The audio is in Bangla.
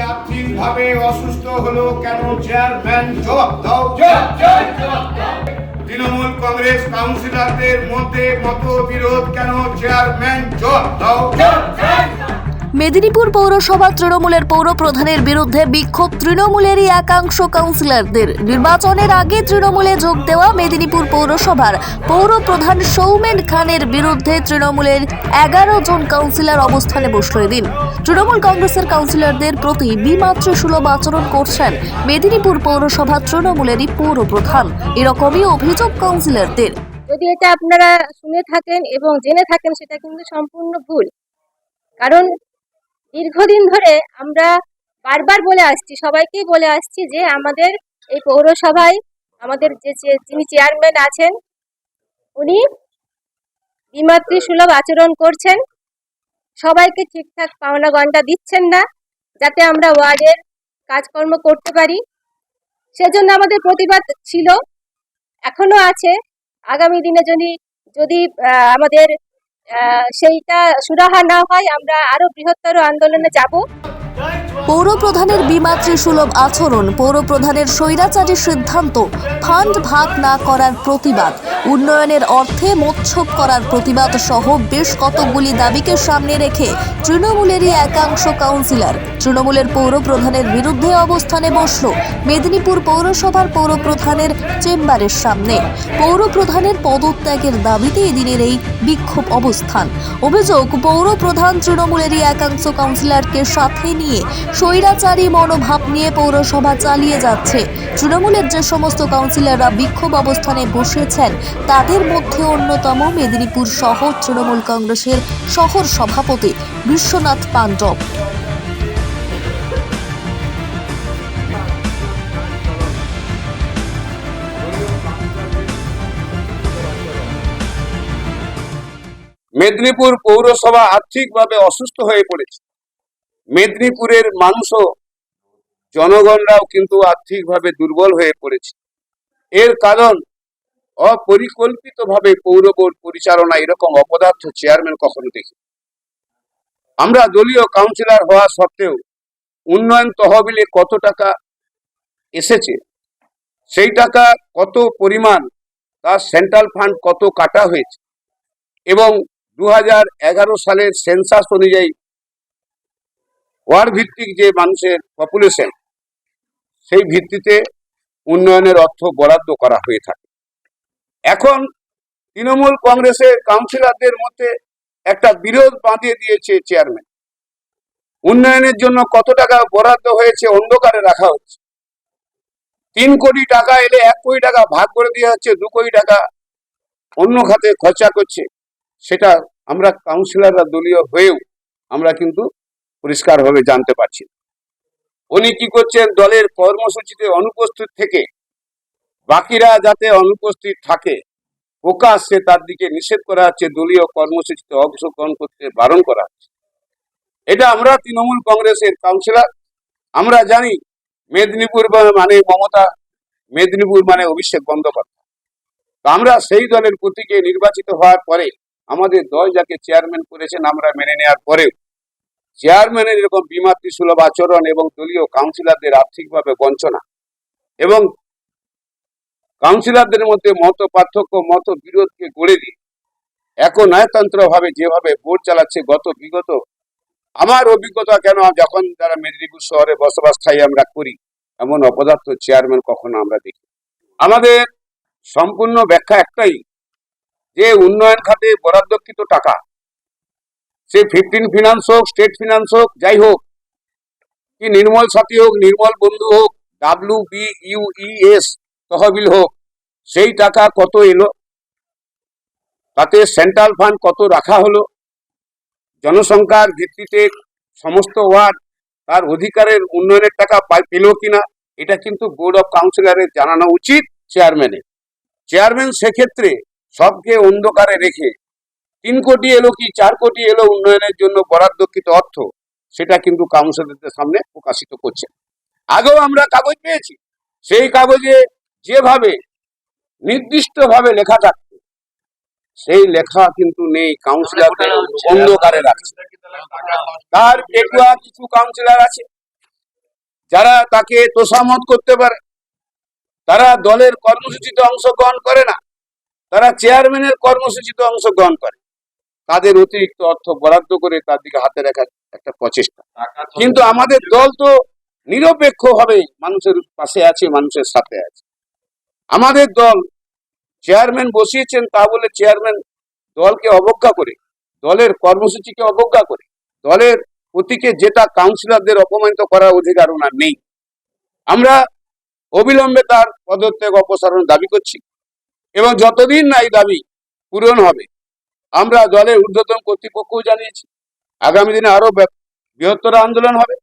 আর্থিকভাবে অসুস্থ হলো কেন? চেয়ারম্যান জবাব দাও। তৃণমূল কংগ্রেস কাউন্সিলরদের মধ্যে মতবিরোধ কেন? চেয়ারম্যান জবাব দাও। মেদিনীপুর পৌরসভা তৃণমূলের পৌর প্রধানের বিরুদ্ধে বিক্ষোভ তৃণমূলেরই একাংশ কাউন্সিলরদের। নির্বাচনের আগে তৃণমূলে যোগ দেওয়া মেদিনীপুর পৌরসভার পৌর প্রধান সৌমেন খানের বিরুদ্ধে তৃণমূলের এগারো জন কাউন্সিলর অবস্থানে বসল এদিন। তৃণমূল কংগ্রেসের কাউন্সিলরদের প্রতি বিমাত্র সুলভ আচরণ করছেন মেদিনীপুর পৌরসভা তৃণমূলেরই পৌর প্রধান এরকমই অভিযোগ কাউন্সিলরদের। যদি এটা আপনারা শুনে থাকেন এবং জেনে থাকেন, সেটা কিন্তু সম্পূর্ণ ভুল। কারণ দীর্ঘদিন ধরে আমরা বারবার বলে আসছি, সবাইকেই বলে আসছি যে আমাদের এই পৌরসভায় আমাদের যে যিনি চেয়ারম্যান আছেন, উনি বিমাতৃ সুলভ আচরণ করছেন। সবাইকে ঠিকঠাক পাওনা গন্ডা দিচ্ছেন না, যাতে আমরা ওয়ার্ডের কাজকর্ম করতে পারি। সেজন্য আমাদের প্রতিবাদ ছিল, এখনও আছে। আগামী দিনে যদি যদি আমাদের সেইটা সুরাহা না হয় আমরা আরও বৃহত্তর আন্দোলনে যাব। পৌর প্রধানের বিমাতৃ সুলভ আচরণ পৌর প্রধানের স্বৈরাচারী সিদ্ধান্ত, ফান্ড ভাগ না করার প্রতিবাদ, উন্নয়নের অর্থে মোচ্ছব করার প্রতিবাদ সহ বেশ কতকগুলি দাবিকে সামনে রেখে তৃণমূলেরই একাংশ কাউন্সিলর। তৃণমূলের পৌর প্রধানের বিরুদ্ধে অবস্থানে বসল মেদিনীপুর পৌরসভার পৌর প্রধানের চেম্বারের সামনে। পৌর প্রধানের পদত্যাগের দাবিতে এদিনের এই বিক্ষোভ অবস্থান। অভিযোগ পৌর প্রধান তৃণমূলেরই একাংশ কাউন্সিলরকে সাথে নিয়ে স্বৈরাচারী মনোভাব নিয়ে পৌরসভা চালিয়ে যাচ্ছে। তৃণমূলের যে সমস্ত কাউন্সিলররা বিক্ষোভ অবস্থানে বসেছেন, তাদের মধ্যে অন্যতম মেদিনীপুর শহর তৃণমূল কংগ্রেসের শহর সভাপতি বিশ্বনাথ পাণ্ডব। মেদিনীপুর পৌরসভা আর্থিকভাবে অসুস্থ হয়ে পড়েছে। মেদিনীপুরের মানুষও জনগণরাও কিন্তু আর্থিকভাবে দুর্বল হয়ে পড়েছে। এর কারণ অপরিকল্পিতভাবে পৌর বোর্ড পরিচালনা এরকম অপদার্থ চেয়ারম্যান কখনো দেখি আমরা দলীয় কাউন্সিলর হওয়া সত্ত্বেও উন্নয়ন তহবিলে কত টাকা এসেছে, সেই টাকা কত পরিমাণ, তার সেন্ট্রাল ফান্ড কত কাটা হয়েছে এবং দু হাজার এগারো সালের সেন্সাস অনুযায়ী ওয়ার্ড ভিত্তিক যে মানুষের পপুলেশন সেই ভিত্তিতে উন্নয়নের অর্থ বরাদ্দ করা হয়ে থাকে। এখন তৃণমূল কংগ্রেসের কাউন্সিলরদের মধ্যে একটা বিরোধ বাঁধিয়ে দিয়েছে চেয়ারম্যান উন্নয়নের জন্য কত টাকা বরাদ্দ হয়েছে অন্ধকারে রাখা হচ্ছে। তিন কোটি টাকা এলে এক কোটি টাকা ভাগ করে দেওয়া হচ্ছে, দু কোটি টাকা অন্য খাতে খরচা করছে। সেটা আমরা কাউন্সিলররা দলীয় হয়েও আমরা কিন্তু পরিষ্কারভাবে জানতে পারছি। উনি কি করছেন? দলের কর্মসূচিতে অনুপস্থিত থেকে বাকিরা যাতে অনুপস্থিত থাকে, প্রকাশ্যে তার দিকে নিষেধ করা হচ্ছে, দলীয় কর্মসূচিতে অংশগ্রহণ করতে বারণ করা হচ্ছে। এটা আমরা তৃণমূল কংগ্রেসের কাউন্সিলর, আমরা জানি মেদিনীপুর মানে মমতা, মেদিনীপুর মানে অভিষেক বন্দ্যোপাধ্যায়। আমরা সেই দলের প্রতীকে নির্বাচিত হওয়ার পরে আমাদের দল যাকে চেয়ারম্যান করেছেন, আমরা মেনে নেওয়ার পরেও চেয়ারম্যানের এরকম বিমাতৃ সুলভ আচরণ এবং দলীয় কাউন্সিলরদের আর্থিকভাবে বঞ্চনা এবং কাউন্সিলরদের মধ্যে মত পার্থক্য মত বিরোধকে গড়ে দিয়ে এখন ভাবে যেভাবে ভোট চালাচ্ছে গত বিগত, আমার অভিজ্ঞতা কেন যখন যারা মেদিনীপুর শহরে বসবাস বসবাসস্থায়ী আমরা করি, এমন অপদার্থ চেয়ারম্যান কখনো আমরা দেখি আমাদের সম্পূর্ণ ব্যাখ্যা একটাই, যে উন্নয়ন খাতে বরাদ্দকৃত টাকা সে ফিফটিন ফিনান্স হোক স্টেট ফিনান্স হোক, যাই হোক, কি নির্মল সাথী হোক, নির্মল বন্ধু হোক ডাব্লিউ বি ইউইএস তহবিল হোক, সেই টাকা কত এলো? তাতে সেন্ট্রাল ফান্ড কত রাখা হলো? জনসংখ্যার ভিত্তিতে সমস্ত ওয়ার্ড তার অধিকারের উন্নয়নের টাকা পেল কিনা, এটা কিন্তু বোর্ড অফ কাউন্সিলরের জানানো উচিত চেয়ারম্যানের চেয়ারম্যান সেক্ষেত্রে সবকে অন্ধকারে রেখে তিন কোটি এলো কি, চার কোটি এলো উন্নয়নের জন্য বরাদ্দকৃত অর্থ, সেটা কিন্তু কাউন্সিলরদের সামনে প্রকাশিত করছে। আগেও আমরা কাগজ পেয়েছি, সেই কাগজে যেভাবে নির্দিষ্টভাবে লেখা থাকতো, সেই লেখা কিন্তু নেই, কাউন্সিলরদের অন্ধকারে রাখছে। তার পেকুয়া কিছু কাউন্সিলর আছে, যারা তাকে তোষামত করতে পারে, তারা দলের কর্মসূচিতে অংশগ্রহণ করে না, তারা চেয়ারম্যানের কর্মসূচিতে অংশগ্রহণ করে। তাদের অতিরিক্ত অর্থ বরাদ্দ করে তার দিকে হাতে রাখার একটা প্রচেষ্টা। কিন্তু আমাদের দল তো নিরপেক্ষভাবে মানুষের পাশে আছে মানুষের সাথে আছে। আমাদের দল চেয়ারম্যান বসিয়েছেন তা বলে চেয়ারম্যান দলকে অবজ্ঞা করে দলের কর্মসূচিকে অবজ্ঞা করে দলের প্রতীকে যেটা কাউন্সিলরদের অপমানিত করার অধিকার ওনার নেই। আমরা অবিলম্বে তার পদত্যাগ অপসারণ দাবি করছি এবং যতদিন না এই দাবি পূরণ হবে আমরা জলের ঊর্ধ্বতন কর্তৃপক্ষও জানিয়েছি। আগামী দিনে আরও বৃহত্তর আন্দোলন হবে।